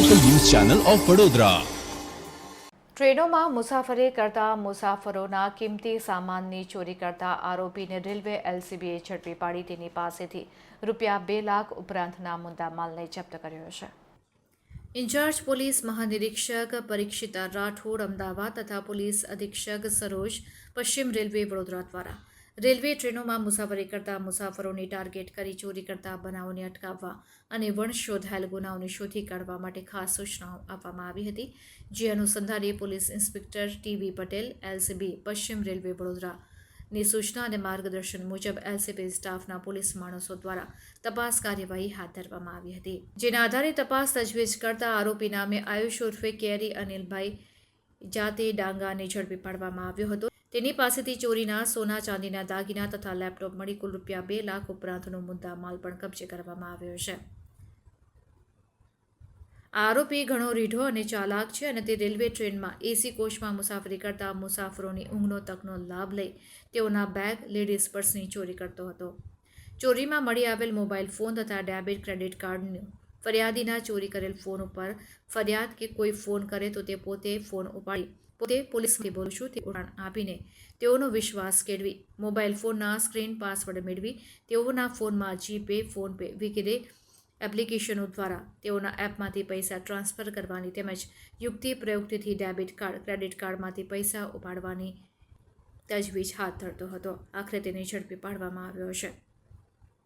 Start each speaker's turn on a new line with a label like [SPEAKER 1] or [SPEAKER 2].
[SPEAKER 1] Channel of Vadodara
[SPEAKER 2] ટ્રેનોમાં મુસાફરી કરતા મુસાફરોના કિંમતી સામાનની ચોરી કરતા આરોપીને રેલવે એલસીબીએ ઝડપી પાડી તેની પાસેથી રૂપિયા બે લાખ ઉપરાંતના મુદ્દામાલને જપ્ત કર્યો છે. ઇન્ચાર્જ પોલીસ મહાનિરીક્ષક પરીક્ષિતા રાઠોડ અમદાવાદ તથા પોલીસ અધિક્ષક સરોજ પશ્ચિમ રેલવે વડોદરા દ્વારા રેલવે ટ્રેનોમાં મુસાફરી કરતા મુસાફરોને ટાર્ગેટ કરી ચોરી કરતા બનાવોને અટકાવવા અને વણશોધાયેલ ગુનાઓને શોધી કાઢવા માટે ખાસ સૂચનાઓ આપવામાં આવી હતી. જે અનુસંધાને police inspector T V Patel, LCB, પશ્ચિમ રેલવે વડોદરા ની સૂચના અને માર્ગદર્શન મુજબ એલસીપી સ્ટાફના પોલીસ માણસો દ્વારા તપાસ કાર્યવાહી હાથ ધરવામાં આવી હતી. જેના આધારે તપાસ તજવીજ કરતા આરોપી નામે આયુષ ઉર્ફે કેરી અનિલભાઈ જાતે ડાંગાને ઝડપી પાડવામાં આવ્યો હતો. તેની પાસેથી ચોરીના સોના, ચાંદીના દાગીના તથા લેપટોપ મળી કુલ રૂપિયા બે લાખ ઉપરાંતનો મુદ્દા માલ પણ કબજે કરવામાં આવ્યો છે. આરોપી ઘણો રીઢો અને ચાલાક છે અને તે રેલવે ટ્રેનમાં એસી કોચમાં મુસાફરી કરતા મુસાફરોની ઊંઘનો તકનો લાભ લઈ તેઓના બેગ, લેડીઝ પર્સની ચોરી કરતો હતો. ચોરીમાં મળી આવેલ મોબાઈલ ફોન તથા ડેબિટ ક્રેડિટ કાર્ડનું ફરિયાદીના ચોરી કરેલ ફોન ઉપર ફરિયાદ કે કોઈ ફોન કરે તો તે પોતે ફોન ઉપાડી પોતે પોલીસથી બોલું છું, તે ઉડાણ આપીને તેઓનો વિશ્વાસ કેળવી. મોબાઈલ ફોનના સ્ક્રીન પાસવર્ડ મેળવી, તેઓના ફોનમાં જીપે, ફોનપે વગેરે એપ્લિકેશનો દ્વારા તેઓના એપમાંથી પૈસા ટ્રાન્સફર કરવાની તેમજ યુક્તિ પ્રયુક્તિથી ડેબિટ કાર્ડ, ક્રેડિટ કાર્ડમાંથી પૈસા ઉપાડવાની તજવીજ હાથ ધરતો હતો. આખરે તેને ઝડપી પાડવામાં આવ્યો છે